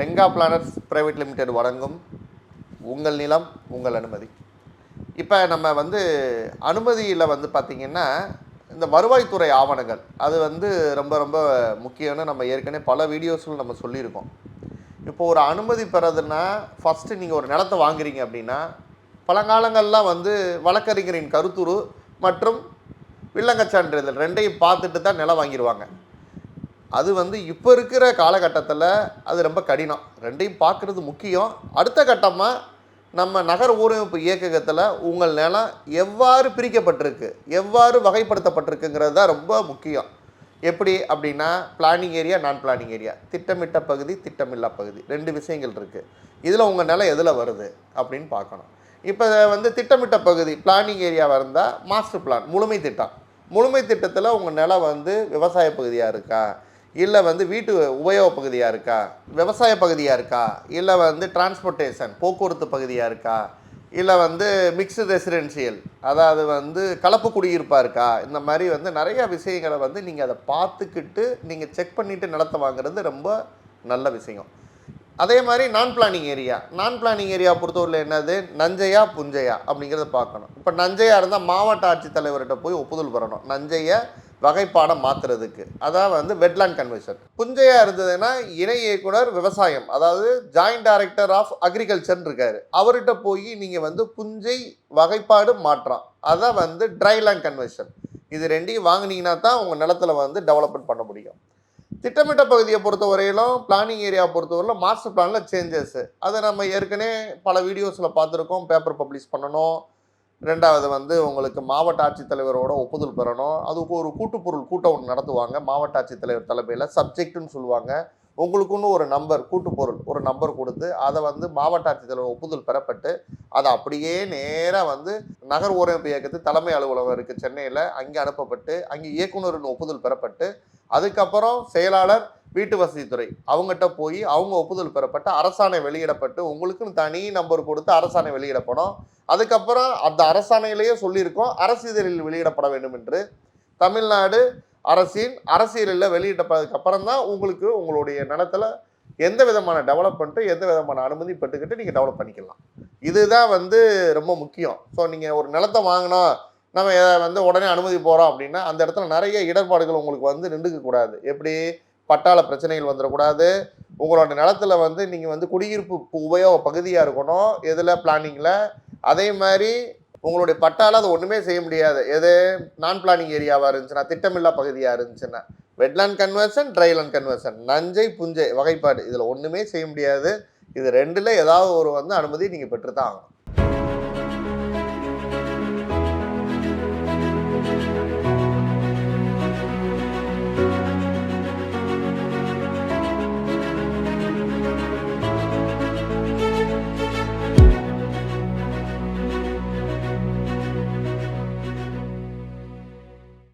Renga planners private limited வழங்கும் உங்கள் நிலம் உங்கள் அனுமதி. இப்போ நம்ம வந்து அனுமதியில் வந்து பார்த்திங்கன்னா இந்த வருவாய்த்துறை ஆவணங்கள் அது வந்து ரொம்ப ரொம்ப முக்கியம்னு நம்ம ஏற்கனவே பல வீடியோஸில் நம்ம சொல்லியிருக்கோம். இப்போ ஒரு அனுமதி பெறதுன்னா ஃபஸ்ட்டு நீங்கள் ஒரு நிலத்தை வாங்குறீங்க அப்படின்னா பழங்காலங்கள்லாம் வந்து வழக்கறிஞரின் கருத்துரு மற்றும் வில்லங்கச் சான்றிதழ் ரெண்டையும் பார்த்துட்டு தான் நிலம் வாங்கிடுவாங்க. அது வந்து இப்போ இருக்கிற காலகட்டத்தில் அது ரொம்ப கடினம். ரெண்டையும் பார்க்குறது முக்கியம். அடுத்த கட்டமாக நம்ம நகர ஊரமைப்பு இயக்ககத்தில் உங்கள் நிலம் எவ்வாறு பிரிக்கப்பட்டிருக்கு எவ்வாறு வகைப்படுத்தப்பட்டிருக்குங்கிறது தான் ரொம்ப முக்கியம். எப்படி அப்படின்னா planning area non planning area திட்டமிட்ட பகுதி திட்டமில்லா பகுதி. ரெண்டு விஷயங்கள் இருக்குது இதில் உங்கள் நிலம் எதில் வருது அப்படின்னு பார்க்கணும். இப்போ வந்து திட்டமிட்ட பகுதி பிளானிங் ஏரியாவாக இருந்தால் மாஸ்டர் பிளான் முழுமை திட்டம். முழுமை திட்டத்தில் உங்கள் நிலம் வந்து விவசாய பகுதியாக இருக்கா? இல்லை வந்து வீட்டு உபயோக பகுதியாக இருக்கா? விவசாய பகுதியாக இருக்கா? இல்லை வந்து டிரான்ஸ்போர்ட்டேஷன் போக்குவரத்து பகுதியாக இருக்கா? இல்லை வந்து மிக்ஸ்டு ரெசிடென்சியல் அதாவது வந்து கலப்பு குடியிருப்பாக இருக்கா? இந்த மாதிரி வந்து நிறைய விஷயங்களை வந்து நீங்கள் அதை பார்த்துக்கிட்டு நீங்கள் செக் பண்ணிவிட்டு நிலத்தை வாங்குறது ரொம்ப நல்ல விஷயம். அதே மாதிரி non planning area non planning area பொறுத்தவரையில் என்னது? நஞ்சையா புஞ்சையா அப்படிங்கிறத பார்க்கணும். இப்போ நஞ்சையாக இருந்தால் மாவட்ட ஆட்சித்தலைவர்கிட்ட போய் ஒப்புதல் பெறணும். நஞ்சையை வகைப்பாடம் மாற்றுறதுக்கு அதான் வந்து வெட்லாண்ட் கன்வர்ஷன் புஞ்சையாக இருந்ததுன்னா இணை இயக்குனர் விவசாயம். அதாவது ஜாயிண்ட் டைரக்டர் ஆஃப் அக்ரிகல்ச்சர்னு இருக்காரு. அவர்கிட்ட போய் நீங்கள் வந்து புஞ்சை வகைப்பாடு மாற்றம் அதான் வந்து ட்ரைலேண்ட் கன்வர்ஷன் இது ரெண்டையும் வாங்குனீங்கன்னா தான் உங்கள் நிலத்துல வந்து டெவலப்மெண்ட் பண்ண முடியும். திட்டமிட்ட பகுதியை பொறுத்த வரையிலும் பிளானிங் ஏரியா பொறுத்தவரையிலும் மாஸ்டர் பிளானில் சேஞ்சஸ் அதை நம்ம ஏற்கனவே பல வீடியோஸில் பார்த்துருக்கோம். பேப்பர் பப்ளிஷ் பண்ணணும். ரெண்டாவது வந்து உங்களுக்கு மாவட்ட ஆட்சித்தலைவரோட ஒப்புதல் பெறணும். அதுக்கு ஒரு கூட்டுப்பொருள் கூட்டம் ஒன்று நடத்துவாங்க. மாவட்ட ஆட்சித்தலைவர் தலைமையில் சப்ஜெக்ட்னு சொல்லுவாங்க. உங்களுக்குன்னு ஒரு நம்பர் கூட்டுப்பொருள் ஒரு நம்பர் கொடுத்து அதை வந்து மாவட்ட ஆட்சித்தலைவர் ஒப்புதல் பெறப்பட்டு அதை அப்படியே நேராக வந்து நகர் ஊரமைப்பு இயக்கத்து தலைமை அலுவலகம் இருக்குது சென்னையில் அங்கே அனுப்பப்பட்டு அங்கே இயக்குனரின் ஒப்புதல் பெறப்பட்டு அதுக்கப்புறம் செயலாளர் வீட்டு வசதித்துறை அவங்ககிட்ட போய் அவங்க ஒப்புதல் பெறப்பட்டு அரசாணை வெளியிடப்பட்டு உங்களுக்குன்னு தனி நம்பர் கொடுத்து அரசாணை வெளியிடப்படும். அதுக்கப்புறம் அந்த அரசாணையிலேயே சொல்லியிருக்கோம் அரசிதழில் வெளியிடப்பட வேண்டும் என்று. தமிழ்நாடு அரசின் அரசியலில் வெளியிட்டப்பட்டதுக்கு அப்புறம் தான் உங்களுக்கு உங்களுடைய நிலத்துல எந்த விதமான டெவலப்மெண்ட்டும் எந்த விதமான அனுமதி பெற்றுக்கிட்டு நீங்கள் டெவலப் பண்ணிக்கலாம். இதுதான் வந்து ரொம்ப முக்கியம். ஸோ நீங்கள் ஒரு நிலத்தை வாங்கினா நம்ம வந்து உடனே அனுமதி போகிறோம் அப்படின்னா அந்த இடத்துல நிறைய இடர்பாடுகள் உங்களுக்கு வந்து நின்றுக்க கூடாது எப்படி? பட்டாள பிரச்சனைகள் வந்துடக்கூடாது. உங்களோட நிலத்தில் வந்து நீங்கள் வந்து குடியிருப்பு உபயோக பகுதியாக இருக்கணும். எதில்? பிளானிங்கில் அதே மாதிரி உங்களுடைய பட்டால அது ஒன்றுமே செய்ய முடியாது. எது? நான் பிளானிங் ஏரியாவாக இருந்துச்சுன்னா திட்டமில்லா பகுதியாக இருந்துச்சுன்னா வெட்லாண்ட் கன்வர்ஷன் ட்ரைலாண்ட் கன்வர்ஷன் நஞ்சை புஞ்சை வகைப்பாடு இதில் ஒன்றுமே செய்ய முடியாது. இது ரெண்டில் ஏதாவது ஒரு வந்து அனுமதி நீங்கள் பெற்றுத்தாங்க ஆகணும்.